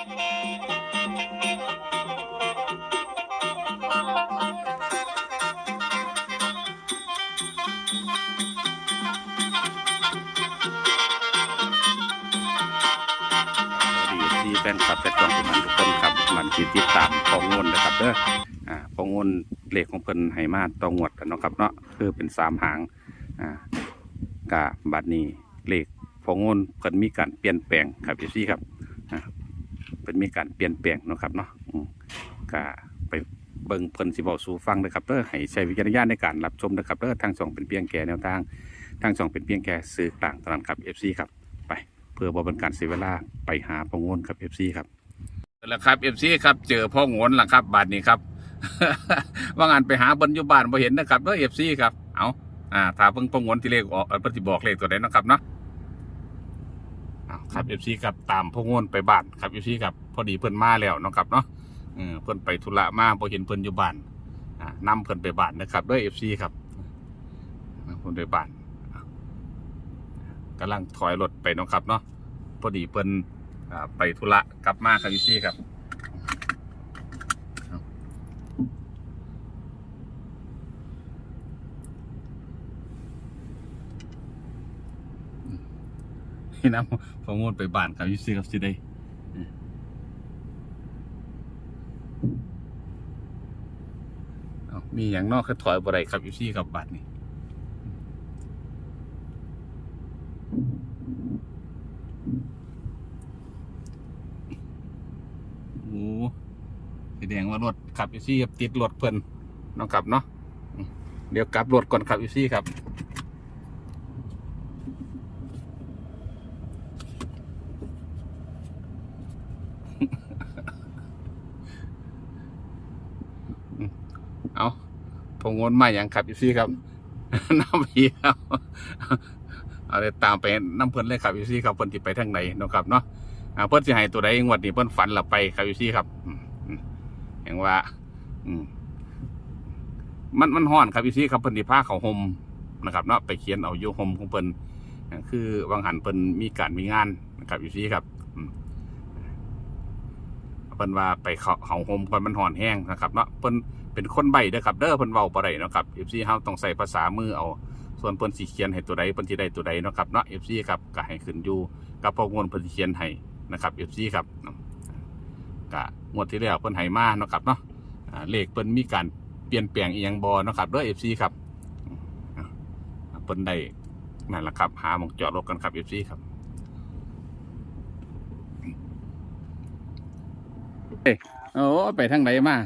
ดีที่แฟนคลับแฟนจองทุกท่านทุกคนครับมันที่ติดตามพองนนะครับเด้ออ่าพองนเลขของเพิ่นให้มาตองวดกันเนาะครับเนาะคือเป็นสามหางอ่ากะบัดนี้เลขพองนเพิ่นมีการเปลี่ยนแปลงครับพี่ซี่ครับอ่า เพิ่นมีการเปลี่ยนแปลงนะครับเนาะกะไปเบิ่งเพิ่นสิเว้าสู่ฟังเด้อครับเด้อให้ใช้วิจารณญาณในการรับชมนะครับเด้อทางช่องเป็นเพียงแค่แนวทางทางช่องเป็นเพียงแค่สื่อกลางเท่านั้นครับ FC ครับไปเพื่อบ่เป็นการเสียเวลาไปหาพองวนครับ FC ครับแล้วครับ FC ครับเจอพ่องวนล่ะครับบาดนี้ครับว่างานไปหาบนยู่บ้านบ่เห็นนะครับเด้อ FC ครับเอาอ่าถ้าเพิ่งพ่องวนที่เลขออกเอ่อเพิ่นสิบอกเลขตัวใดเนะครับเนาะ ครับเอฟซีกับตามพ่องวนไปบ้านครับเอฟซีกับพอดีเพิ่นมาแล้วเนาะครับเนาะเพิ่นไปธุระมาพอเห็นเพิ่นอยู่บ้านอ่าเพิ่นไปบ้านนะครับด้วยเอฟซีครับเพิ่นไปบ้านกำลังถอยรถไปเนาะครับเนาะพอดีเพิ่นอ่าไปธุระกลับมาครับเอฟซีครับี่นะพองดไปบ้านครับพี่ซี่ครับสิได้มีอย่างนอกคือถอยบ่ได้ครับพี่ซี่ครับบัตรนี่โอ้แสดงว่ารถขับอีซี่ครับติดรถเพิ่นน้องขับเนาะเดี๋ยวกลับรถก่อนขับอีซี่ครับ เอาพงวนมาอย่างขับอีซี่ครับน้ำพีครับเอาเลยตามไปน้ำเพิ่นเลยครับอีซี่ครับเพิ่นที่ไปทางไหนนะครับเนาะอ่าเพิ่นสิให้ตัวใดงวดนี้เพิ่นฝันละไปครับอยู่ซี่ครับอืมอืมเห็นว่า อืมมันมันฮ้อนครับอยู่ซี่ครับเพิ่นสิพาเขาห่มนะครับเนาะไปเขียนเอาอยู่ห่มของเพิ่นคือวางหันเพิ่นมีการมีงานนะครับอยู่ซี่ครับ เพิ่นว่าไปเขาเขาห่มเพิ่นมันฮ้อนแห้งนะครับเนาะเพิ่นเป็นคนใบเด้อครับเด้อเพิ่นเว้าบ่ได้เนาะครับ FC เฮาต้องใส่ภาษามือเอา ส่วนเพิ่นสิเขียนให้ตัวใดเพิ่นสิได้ตัวใดเนาะครับเนาะ FC ครับก็ให้ขึ้นอยู่กับพวกมวลเพิ่นสิเขียนให้นะครับ FC ครับกะงวดที่แล้วเพิ่นให้มาเนาะครับเนาะเลขเพิ่นมีการเปลี่ยนแปลงอีหยังบ่เนาะครับเด้วย FC ครับเพิ่นได้นั่นแหละครับ หาหมองจอดรถกันครับ FC ครับเอ้ย โอ้ไปทางไหนมา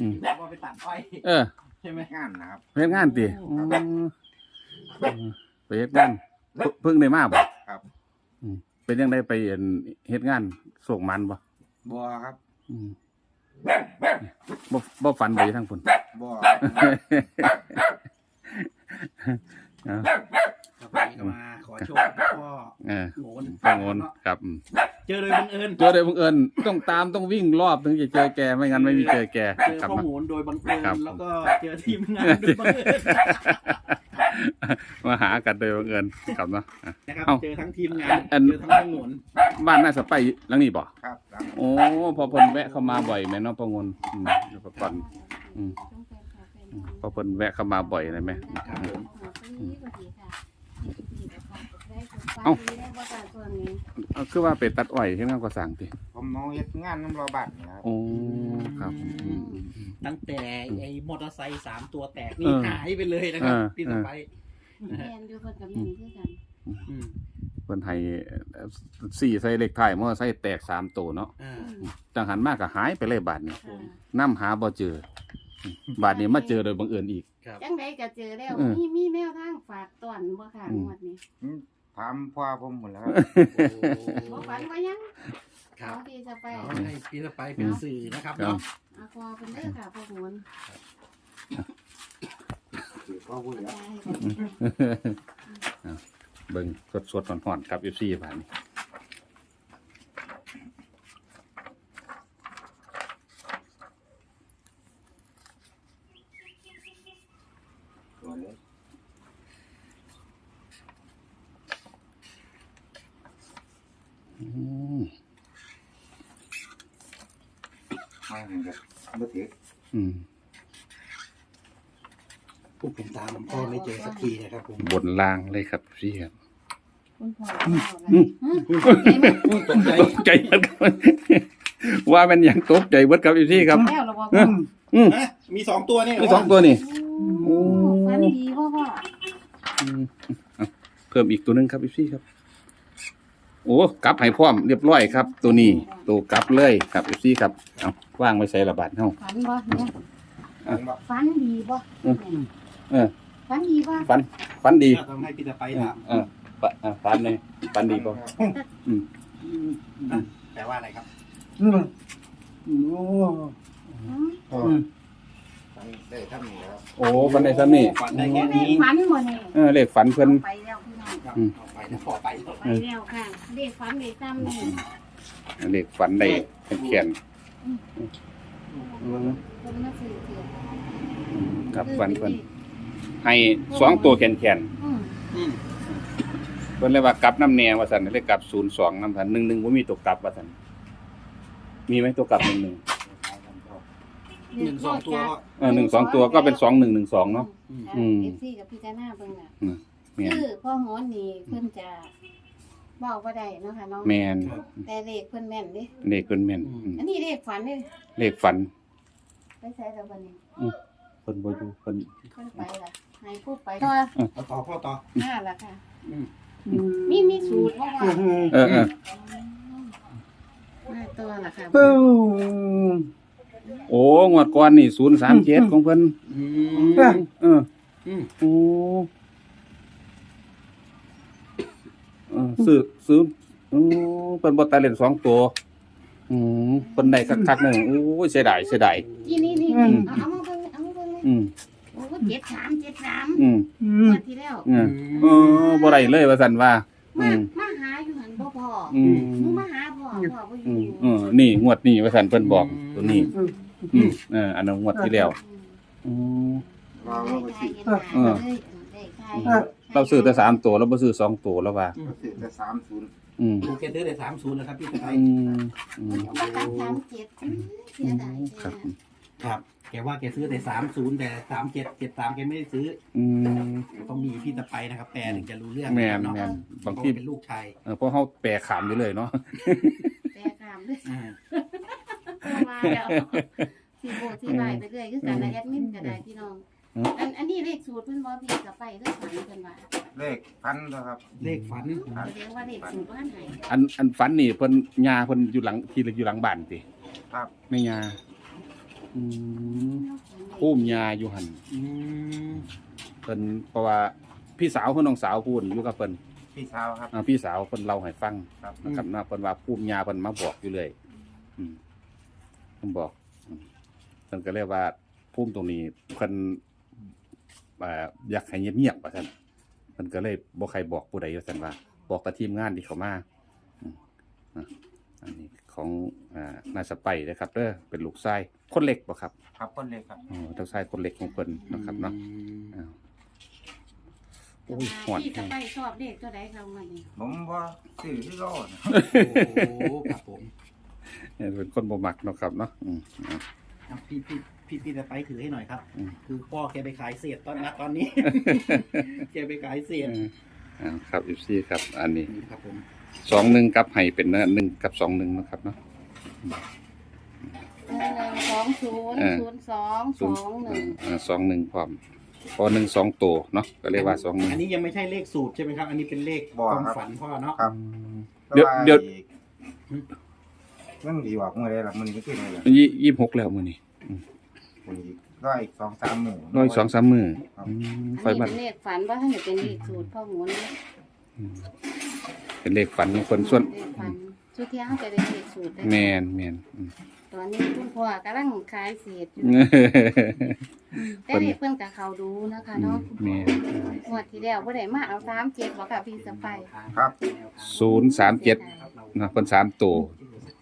อืมแล้วก็ไปตัดอ้อยเออใช่ไหมงานนะครับไปเฮ็ดงานติอืมอืมไปเฮ็ดงานเพิ่งเพิ่งได้มาบ่ครับอืมเป็นยังไงไปเฮ็ดเฮ็ดงานส่งมันบ่บัวครับอืมบ่บ่ฝันไปทั้งพุ่นบัวเอาครับวันนี้ก็มาขอโชคกับพ่อเออโหนฟังโอนครับอืม เจอโดยบังเอิญเจอโดยบังเอิญต้องตามต้องวิ่งรอบถึงจะเจอแกไม่งั้นไม่มีเจอแกเจอครับพ่อโหนโดยบังเอิญครับแล้วก็เจอทีมงานโดยบังเอิญมาหากันโดยบังเอิญครับเนาะอะนะครับเอ้าเจอทั้งทีมงานอันเจอทั้งพ่อโหนบ้านน่าสะไปหลังนี้บ่ครับโอ้พอเพิ่นแวะเข้ามาบ่อยแม่เนาะพ่องนอืมเดี๋ยวก่อนอืมพอเพิ่นแวะเข้ามาบ่อยเลยแม่ครับผม เอ้า เอาคือว่าไปตัดอ้อยที่นั่นก็สั่งติผมมองเฮ็ดงานน้ำรอบัตรนะครับโอ้ครับอืมอืมอืม ตั้งแต่ไอ้มอเตอร์ไซค์สามตัวแตกนี่เออหายไปเลยนะครับเออ พี่สไปร์แมนอยู่เพิ่นกับแม่นคือกันอืมเพิ่นให้เอ่อสี่ใส่เลขท้ายมอเตอร์ไซค์แตกสามตัวเนาะอ่า จังหันมากก็หายไปเลยบาดนี้ค่ะน้ำหาบ่เจอ บาดนี้มาเจอโดยบังเอิญอีก ครับ จังไดก็เจอแล้ว เออมีมีแนวทางฝากตอนบ่ค่ะอืม งวดนี้ ถามพ่อผมหมดแล้วครับ บ่ฝันว่าหยังครับเอาพี่จะไปเอาให้พี่สไปร์เป็นสื่อนะครับครับเนาะเอาคอเพิ่นเด้อค่ะพวกหมุนพ่อพูดแล้ว เบิ่งสดๆห่อนๆครับ FC บาดนี้ ไม่เหมือนกันบ่ถืออืมพวกผมตามพ่อไม่เจอสักทีนะครับผมบนล่างเลยครับพี่ครับคุณพ่อเอาอะไรอืมเห็นไหมอุ้ยตกใจตกใจเหมือนกันว่ามันยังตกใจเบิดครับพี่ครับแล้วเราบอกอืว่ามอืมฮะมีสองตัวนี่เหรมีสองตัวนี่โอ้ฟันดีพ่อพ่ออืมเอาเพิ่มอีกตัวหนึงครับพี่ครับ โอ้กลับให้พร้อมเรียบร้อยครับ ตัวนี้ตัวกลับเลยครับพี่ครับเอาว่างไว้ใส่ระบาดเฮาฟันบ่เนี่ยผมบอกฟันดีบ่อืมเออฟันดีบ่ฟันฟันดีต้องให้พี่ตะไปถามเออปะอะฟันเลยฟันดีป่ะแปลว่าอะไรครับอืมพ่อฟันได้ทำนี่แล้วโอ้ฟันในซ้ำนี่ฝันได้โอ้แค่เลนี้ขฝันบ่เนี่ยเออเลขฝันเพิ่นไปแล้วพี่น้องครับ อืม เอาไปนะพ่อไปแล้วไปแล้วค่ะเลขฝันเลขซ้ำนี่เลขฝันได้แขนเพิ่นมาซื้อเถื่อนครับฝันเพิ่นให้สองตัวแขนแขนอืมอืมเพิ่นเลยว่ากลับน้ำแนวว่าซั่นเลยกลับ02นำซั่น11บ่มีตัวกลับว่าซั่นมีไหมตัวกลับ11หนึ่งสองตัวก็เออ1 2ตัวก็เป็น2112เนาะ อืม เอฟซีกับพี่จาหน้าเบิ่งน่ะ แม่นคือพ่อหมอนี่เพิ่นจะเว้าบ่ได้เนาะค่ะเนาะแม่นแต่เลขเพิ่นแม่นเด้เลขเพิ่นแม่นอืมอันนี้เลขฝันเด้เลขฝัน ไปใช้แล้วบัดนี้เพิ่นบ่อยู่เพิ่นเพิ่นไปล่ะให้พูดไปต่อเอาต่อพ่อต่อห้าล่ะค่ะ อืมมีมีสูตรบ่ว่าเออเออห้าตัวล่ะค่ะโอ้งวดก่อนนี่037ของเพิ่นอืมเอออืมโอ้เออซื้อซื้อโอ้เป็นบอตาเล่นสองตัว อืมเป็นได้คักๆหนึ่งโอ้ยเสียดายเสียดายที่นี่นี่นี่เอาเอามาเบิ่งเอามาเบิ่งเลยอืมโอ้เจ็ดสามเจ็ดสามอืมงวดที่แล้วเออเออบ่ได้เลยว่าซั่นว่าอืมามมาหาอยู่หันบ่พออืมหนูมาหาพ่อพ่อบ่ออืยู่มเออนี่งวดนี้ว่าซั่นเพิ่นบอกตัวนี้ อืมเอออันนั้นงวดที่แล้วอืมรอเราไปสิเออ เราซื้อแต่สามตัวเราบ่ซื้อสองตัวแล้วว่าก็ถือแต่สามศูนย์อืมดูแกซื้อได้สามศูนย์แล้วครับพี่ตะไปอืมอืมประกันสามเจ็ดเสียดายครับครับแกว่าแกซื้อแต่สามศูนย์แต่สามเจ็ดเจ็ดสามแกไม่ได้ซื้ออืม ต้องมีพี่ตะไปนะครับแปลถึงจะรู้เรื่องแม่นเนาะแม่นเพบางราะทีว่าเป็นลูกชายเออเพราะเฮาแปลขามอยู่เลยเนาะแปรกามเลยอ่ามาแล้วที่โบที่ใบไปเรื่อยคือการแอดมินก็ได้พี่น้อง อืมอันอันนี้เลขสูตรเพิ่นบ่พี่กับไปเรื่องฝันเพิ่นว่าเลขพันแล้วครับ เลขฝันครับแสดงว่าเลขสูตรบ่ทันให้อันอันฝันนี่เพิ่นยาเพิ่นอยู่หลังที่อยู่หลังบ้านติครับแม่ยาอืมพุ่มยาอยู่หั่นอืมเพิ่นเพราะว่าพี่สาวเพิ่นน้องสาวพูดอยู่กับเพิ่นพี่สาวครับ อ่าพี่สาวเพิ่นเล่าให้ฟังครับนะครับนะเพิ่นว่าพุ่มยาเพิ่นมาบอกอยู่เลย อืมเพิ่นบอกอืมเพิ่นก็เรียกว่าพุ่มตรงนี้เพิ่น อ่าอยากให้เงียบๆว่าซั่นเพิ่นก็เลยบ่ใครบอกผู้ใดว่าซั่นว่า บอกกับทีมงานที่เขามาอืมนะอันนี้ของอ่านายสไปนะครับเด้อเป็นลูกชายคนเล็กบ่ครับครับคนเล็กครับอ๋อลูกชายคนเล็กของเพิ่นนะครับเนาะอ้าวโอ้ยหวดพี่จะไปชอบเลขตัวใดครับวันนี้ผมว่าซื้อที่รอดโอ้โหครับผมเออเป็นคนบ่มักเนาะครับเนาะอืมอ่าครับพี่พี่ พี่พี่ตะไปถือให้หน่อยครับ อืม คือพ่อแกไปขายเศษตอนนั้นตอนนี้ แกไปขายเศษเอออ่าครับอีซี่ครับ อันนี้นี่ครับผมสองหนึ่งกับให้เป็นหนึ่งกับสองหนึ่งนะครับเนาะ หนึ่งสองศูนย์เออศูนย์สองสองหนึ่งอ่าสองหนึ่งความพอหนึ่งสองตัวเนาะก็เรียกว่าสองหนึ่ง อันนี้ยังไม่ใช่เลขสูตรใช่ไหมครับ อันนี้เป็นเลขความฝันพ่อเนาะครับเดี๋ยวเดี๋ยว มันดีกว่าเมื่อไรหลังมันก็ขึ้นเลยยี่ยี่หกแล้วมือนี่ มันอีกร้อยอีกสองสามหมื่นร้อยสองสามมือครับอืมอันค่อยนี้มาเป็นเลขฝันว่าถ้าเกิดเป็นเลขสูตรพ่อหมุนนะอืมเป็นเลขฝันของคนส่วนเลขฝันชุดที่เขาจะได้เลขสูตรได้แมนแมนอืม ตอนนี้คุณพ่อกำลังขายเศษอยู่แต่เลขเพิ่นกับเขาดูนะคะเนาะแมนงวดที่แล้วบ่ได้มาเอาสามเจ็ดบอกกับพี่สไปครับ ศูนย์สามเจ็ดนะคนสามตัว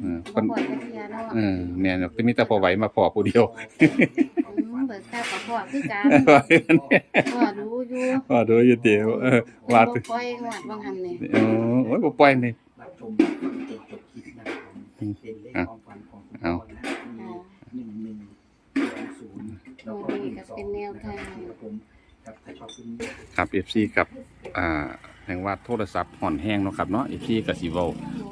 เออคบ่นพอจะเทียเนาะเออแมนจะมีแต่พอไหวมาพอผู้เดียวอืมเบิกค่ากับพ่อคือกันพ่อรู้อยู่พอดูอยู่เดียวเออว่าบ่ปล่อยงวดบางหันนี่เออโอ้ยบ่ปล่อยนี่ รับชมจนจบคลิปนะครับผมเป็นเลขอะความฝันของคุณเอาพ่อนะหนึ่งหนึ่งสองศูนย์แล้วก็โอ้หนี่นึ่งก็สองเป็นแนวทางนะครับผมครับแต่ขอบคุณ ครับเอฟซีกับอ่าแห่งว่าโทรศัพท์ห่อนแห้งเนาะครับเนาะเอฟซีกับสีเวา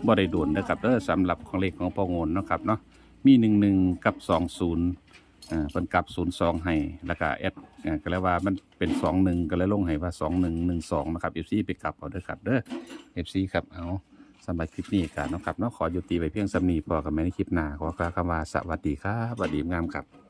บ่ได้โดนนะครับเด้อสำหรับของเลขของพ่อโงนเนาะครับเนาะมีหนึ่งหนึ่งกับสองศูนย์อ่าเป็นกับศูนย์สองให้แล้วก็แอดอ่าก็เลยว่ามันเป็นสองหนึ่งก็เลยลงให้ว่าสองหนึ่งหนึ่งสองนะครับเอฟซีไปกลับเอาเด้อครับเด้อเอฟซีครับเอาสำหรับคลิปนี้กันนาะครับเนาะขอหยุดติไว้เพียงสำนีพอกันไหมในคลิปหน้าขอกล่าวคำว่าสวัสดีครับสวัสดีงามครับ